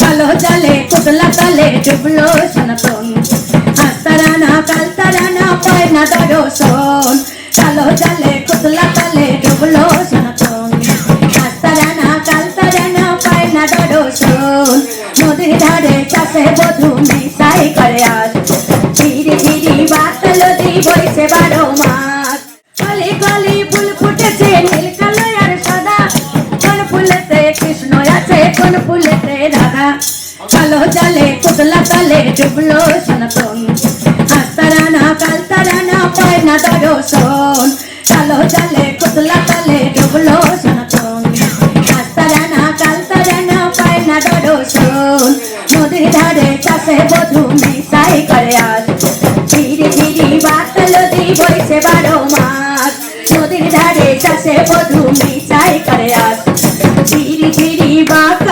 কালো জালে কুতলা তালে ডুবলো সনাতন আস্তারানা কালতারানা পায় না দর্শন কালো জালে কুতলা তালে ডুবলো সনাতন আস্তারানা কালতারানা পায় না দর্শন নদীর ধারে চাষে বধু মিশাই করে আজ ধীরে ধীরে বাতল দি বইছে বারো কোন ফুলেতে রাধা? কালো জালে, পুতলা তালে, ডুবলো সনাতন। হাতারা না কালতারা না পায় না দর্শন। কালো জালে, পুতলা তালে, ডুবলো সনাতন। হাতারা না কালতারা না পায় না দর্শন। নদীর ধারে চাষে বধু মিশাই করে আজ। ধীরে ধীরে বাতাল দি বইছে বারো মাস। নদীর ধারে চাষে বধু মিশাই করে আজ। ধীরে ধীরে বাতাল